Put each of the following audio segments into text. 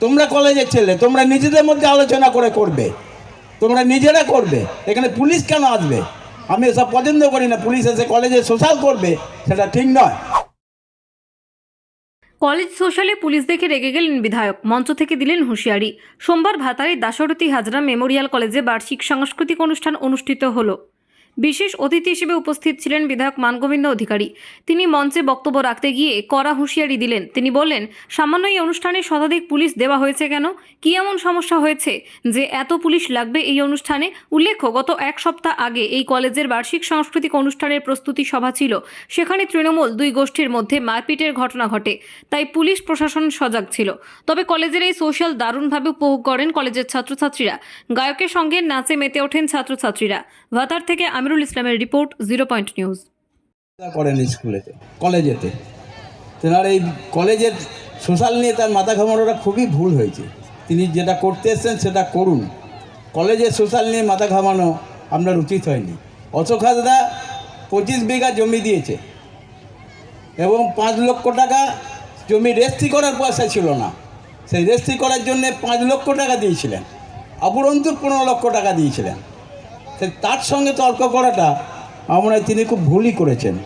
তোমরা কলেজের ছেলে, তোমরা নিজেদের মধ্যে আলোচনা করে করবে। তোমরা নিজেরা করবে। এখানে পুলিশ কেন আসবে? আমি এসব পছন্দ করি না। পুলিশ এসে কলেজে সোশ্যাল করবে, সেটা ঠিক নয়। কলেজ সোশ্যালে পুলিশ দেখে রেগে গেলেন বিধায়ক। মঞ্চ থেকে দিলেন হুঁশিয়ারি। সোমবার ভাতারে দাশরথী হাজরা মেমোরিয়াল কলেজে বার্ষিক সাংস্কৃতিক অনুষ্ঠান অনুষ্ঠিত হলো। বিশেষ অতিথি হিসেবে উপস্থিত ছিলেন বিধায়ক মানগোবিন্দ অধিকারী। তিনি মঞ্চে বক্তব্য রাখতে গিয়ে কড়া হুঁশিয়ারি দিলেন। তিনি বললেন সামান্য এই অনুষ্ঠানে শতাধিক পুলিশ দেওয়া হয়েছে কেন? কি এমন সমস্যা হয়েছে যে এত পুলিশ লাগবে এই অনুষ্ঠানে? উল্লেখ্য, গত এক সপ্তাহ আগে এই কলেজের বার্ষিক সাংস্কৃতিক অনুষ্ঠানের প্রস্তুতি সভা ছিল। সেখানে তৃণমূল দুই গোষ্ঠীর মধ্যে মারপিটের ঘটনা ঘটে, তাই পুলিশ প্রশাসন সজাগ ছিল। তবে কলেজের এই সোশ্যাল দারুণভাবে উপভোগ করেন কলেজের ছাত্রছাত্রীরা। গায়কের সঙ্গে নাচে মেতে ওঠেন ছাত্রছাত্রীরা। ভাতার থেকে আমিরুল ইসলামের রিপোর্ট, জিরো পয়েন্ট নিউজ। করেন স্কুলেতে, কলেজেতে। তেনার এই কলেজের সোশ্যাল নিয়ে তার মাথা ঘামানোটা খুবই ভুল হয়েছে। তিনি যেটা করতে এসছেন সেটা করুন। কলেজের সোশ্যাল নিয়ে মাথা ঘামানো আপনার উচিত হয়নি। অশোক হাজরা পঁচিশ বিঘা জমি দিয়েছে এবং পাঁচ লক্ষ টাকা জমি রেস্ট্রি করার পয়সা ছিল না। সেই রেস্ট্রি করার জন্য পাঁচ লক্ষ টাকা দিয়েছিলেন। অপরন্তু পনেরো লক্ষ টাকা দিয়েছিলেন। তার সঙ্গে তর্ক করাটা আমার তিনি খুব ভুলই করেছেন।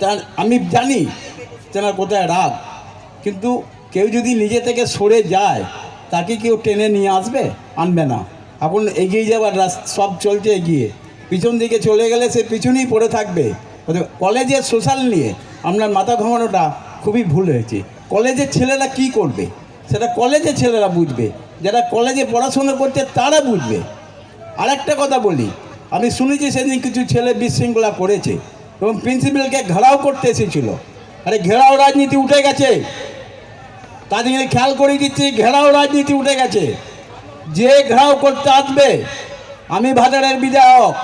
তার, আমি জানি তেনার কোথায় রাগ, কিন্তু কেউ যদি নিজে থেকে সরে যায়, তাকে কেউ টেনে নিয়ে আসবে? আনবে না। এখন এগিয়ে রাস- সব চলছে এগিয়ে। পিছন দিকে চলে গেলে সে পিছনেই পড়ে থাকবে। কলেজের সোশ্যাল নিয়ে আপনার মাথা ঘামানোটা খুবই ভুল হয়েছে। কলেজের ছেলেরা কি করবে? সেটা কলেজের ছেলেরা বুঝবে। যারা কলেজে পড়াশোনা করছে তারা বুঝবে। আরেকটা কথা বলি। আমি শুনেছি সেদিন কিছু ছেলে বিশৃঙ্খলা করেছে এবং প্রিন্সিপালকে ঘেরাও করতে এসেছিল। আরে ঘেরাও রাজনীতি উঠে গেছে। তাদেরকে খেয়াল করে দিচ্ছি, ঘেরাও রাজনীতি উঠে গেছে। যে ঘেরাও করতে আসবে, আমি ভাতারের বিধায়ক।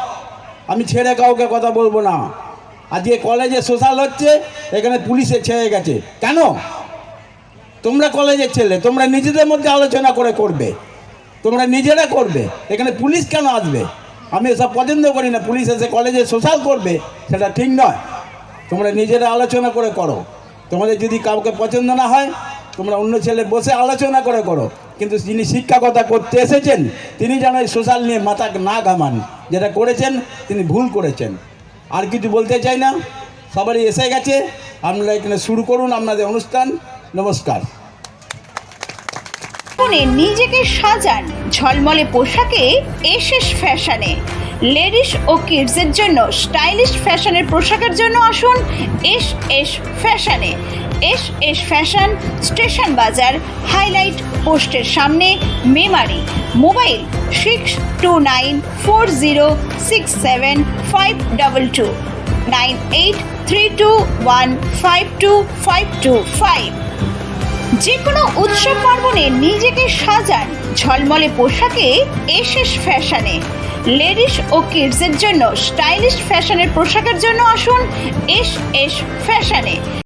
আমি ছেড়ে কাউকে কথা বলব না। আজকে কলেজে সোশ্যাল হচ্ছে, এখানে পুলিশে ছেড়ে গেছে। কেন? তোমরা কলেজের ছেলে, তোমরা নিজেদের মধ্যে আলোচনা করে করবে। তোমরা নিজেরা করবে। এখানে পুলিশ কেন আসবে? আমি এসব পছন্দ করি না। পুলিশ এসে কলেজে সোশ্যাল করবে, সেটা ঠিক নয়। তোমরা নিজেরা আলোচনা করে করো। তোমাদের যদি কাউকে পছন্দ না হয়, তোমরা অন্য ছেলে বসে আলোচনা করে করো। কিন্তু যিনি শিক্ষাকতা করতে এসেছেন, তিনি যেন এই সোশ্যাল নিয়ে মাথা না ঘামান। যেটা করেছেন, তিনি ভুল করেছেন। আর কিছু বলতে চাই না? সবারই এসে গেছে। আপনারা এখানে শুরু করুন আপনাদের অনুষ্ঠান। নমস্কার। ফোনে নিজেকে সাজান। ঝলমলে পোশাকে এসএস ফ্যাশনে। লেডিস ও কিডসের জন্য স্টাইলিশ ফ্যাশনের পোশাকের জন্য আসুন এস এস ফ্যাশনে। S S fashion station Bazar, highlight পোস্টের সামনে, Memari. Mobile six two nine four zero six seven five double two. Nine eight three two one five two five two five. যে কোনো উৎসব পার্বণে নিজেকে সাজান, ঝলমলে পোশাকে এসএস ফ্যাশনে। লেডিস ও কিডসের জন্য স্টাইলিশ ফ্যাশনের পোশাকের জন্য আসুন এস এস ফ্যাশনে।